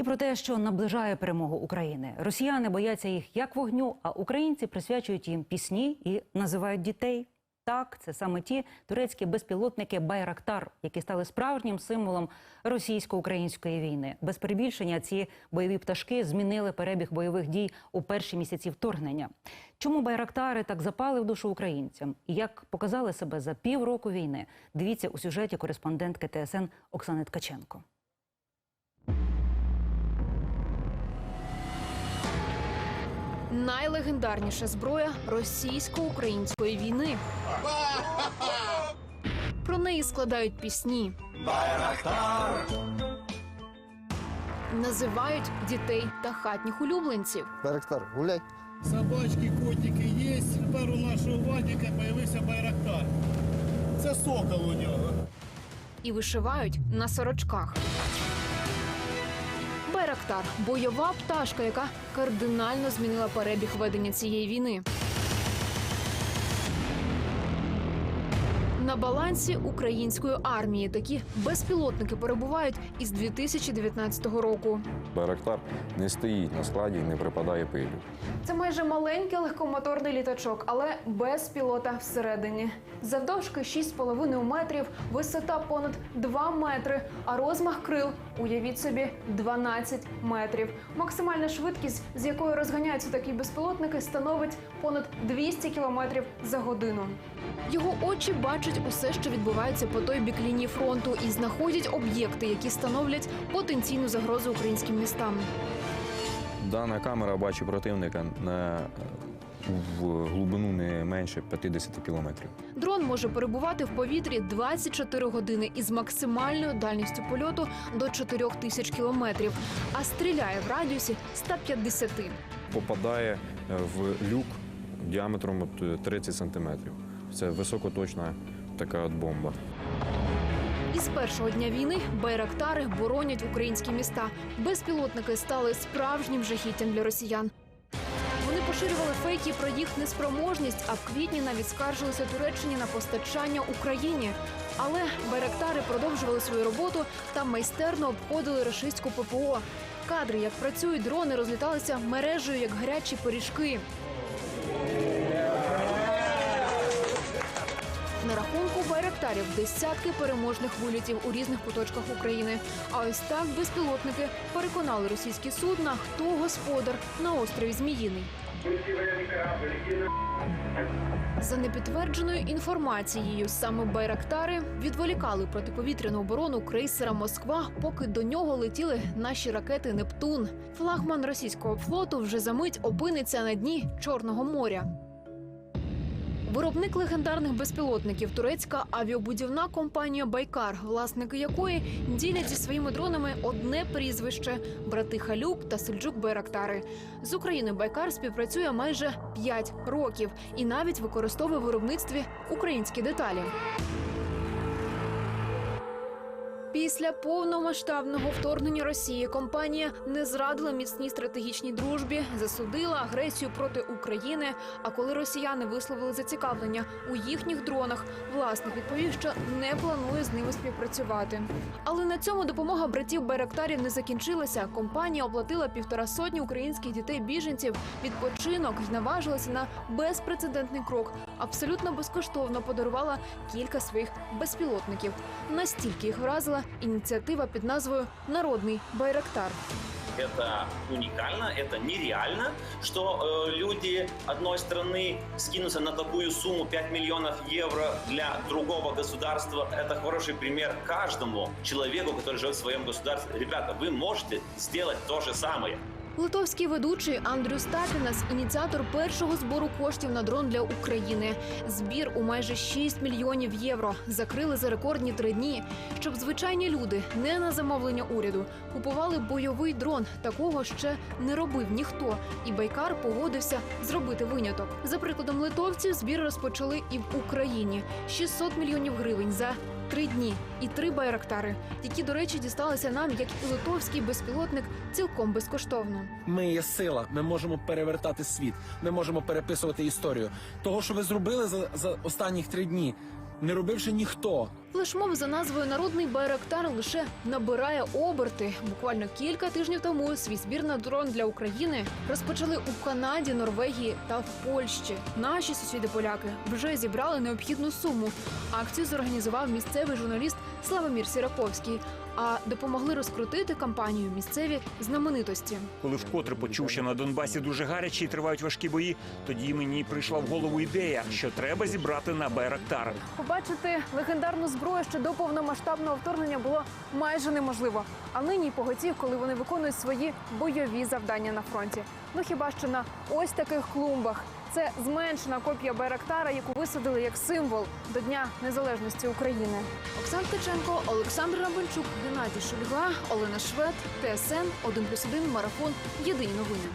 І про те, що наближає перемогу України. Росіяни бояться їх як вогню, а українці присвячують їм пісні і називають дітей. Так, це саме ті турецькі безпілотники Байрактар, які стали справжнім символом російсько-української війни. Без перебільшення ці бойові пташки змінили перебіг бойових дій у перші місяці вторгнення. Чому байрактари так запали в душу українцям? І як показали себе за півроку війни? Дивіться у сюжеті кореспондентки ТСН Оксани Ткаченко. Найлегендарніша зброя російсько-української війни. Про неї складають пісні. Називають дітей та хатніх улюбленців. Байрактар, гуляй. Собачки, котики є. Тепер у нашого Вадіка з'явився байрактар. Це сокол у нього. і вишивають на сорочках. Байрактар бойова пташка, яка кардинально змінила перебіг ведення цієї війни. На балансі української армії такі безпілотники перебувають із 2019 року. Байрактар не стоїть на складі і не припадає пилю. Це майже маленький легкомоторний літачок, але без пілота всередині. Завдовжки 6,5 метрів, висота понад 2 метри, а розмах крил, уявіть собі, 12 метрів. Максимальна швидкість, з якою розганяються такі безпілотники, становить понад 200 кілометрів за годину. Його очі бачать усе, що відбувається по той бік лінії фронту, і знаходять об'єкти, які становлять потенційну загрозу українським містам. Дана камера бачить противника на в глибину не менше 50 кілометрів. Дрон може перебувати в повітрі 24 години із максимальною дальністю польоту до 4 тисяч кілометрів, а стріляє в радіусі 150. Попадає е, в люк діаметром е, 30 сантиметрів. Це високоточна така от бомба. Із першого дня війни байрактари боронять українські міста. Безпілотники стали справжнім жахіттям для росіян. Вони поширювали фейки про їх неспроможність, а в квітні навіть скаржилися Туреччині на постачання Україні. Але байрактари продовжували свою роботу та майстерно обходили рашистську ППО. Кадри, як працюють дрони, розліталися мережею, як гарячі пиріжки. На рахунку байрактарів десятки переможних вилітів у різних куточках України. А ось так безпілотники переконали російські судна, хто господар на острові Зміїний. За непідтвердженою інформацією, саме байрактари відволікали протиповітряну оборону крейсера Москва, поки до нього летіли наші ракети Нептун. Флагман російського флоту вже за мить опиниться на дні Чорного моря. Виробник легендарних безпілотників турецька авіабудівна компанія Байкар, власники якої ділять зі своїми дронами одне прізвище брати Халюк та Сельджук Берактари. З України Байкар співпрацює майже 5 років і навіть використовує в виробництві українські деталі. Після повномасштабного вторгнення Росії компанія не зрадила міцній стратегічній дружбі, засудила агресію проти України. А коли росіяни висловили зацікавлення у їхніх дронах, власник відповів, що не планує з ними співпрацювати. Але на цьому допомога братів Байрактарів не закінчилася. Компанія оплатила півтора сотні українських дітей-біженців відпочинок і наважилася на безпрецедентний крок. Абсолютно безкоштовно подарувала кілька своїх безпілотників. Настільки їх вразила ініціатива під назвою Народний Байрактар. это уникально, это нереально, что э, люди одной страны скинутся на такую сумму 5 миллионов евро для другого государства. Это хороший пример каждому человеку, который живет в своем государстве. Ребята, вы можете сделать то же самое. Литовський ведучий Андрю Стапінас – ініціатор першого збору коштів на дрон для України. Збір у майже 6 мільйонів євро закрили за рекордні три дні, щоб звичайні люди не на замовлення уряду купували бойовий дрон. Такого ще не робив ніхто. І Байкар погодився зробити виняток. За прикладом литовців, збір розпочали і в Україні 600 мільйонів гривень за три дні і три байрактари, які, до речі, дісталися нам як і литовський безпілотник цілком безкоштовно. Ми є сила, ми можемо перевертати світ, ми можемо переписувати історію. Того, що ви зробили за, за останніх три дні, не робивши ніхто. Флешмоб за назвою Народний Байрактар лише набирає оберти. Буквально кілька тижнів тому свій збір на дрон для України розпочали у Канаді, Норвегії та в Польщі. Наші сусіди поляки вже зібрали необхідну суму. Акцію зорганізував місцевий журналіст Славомір Сіраковський. А допомогли розкрутити кампанію місцеві знаменитості. Коли вкотре почув, що на Донбасі дуже гаряче і тривають важкі бої, тоді мені прийшла в голову ідея, що треба зібрати на Байрактар. Побачити легендарну зброю ще до повномасштабного вторгнення було майже неможливо. А нині й поготів, коли вони виконують свої бойові завдання на фронті. Ну хіба що на ось таких клумбах. Це зменшена копія Байрактара, яку висадили як символ до Дня Незалежності України. Оксан Ткаченко, Олександр Рабинчук, Геннадій Шульга, Олена Швед, ТСН 1+,1, Марафон. Єдині новини.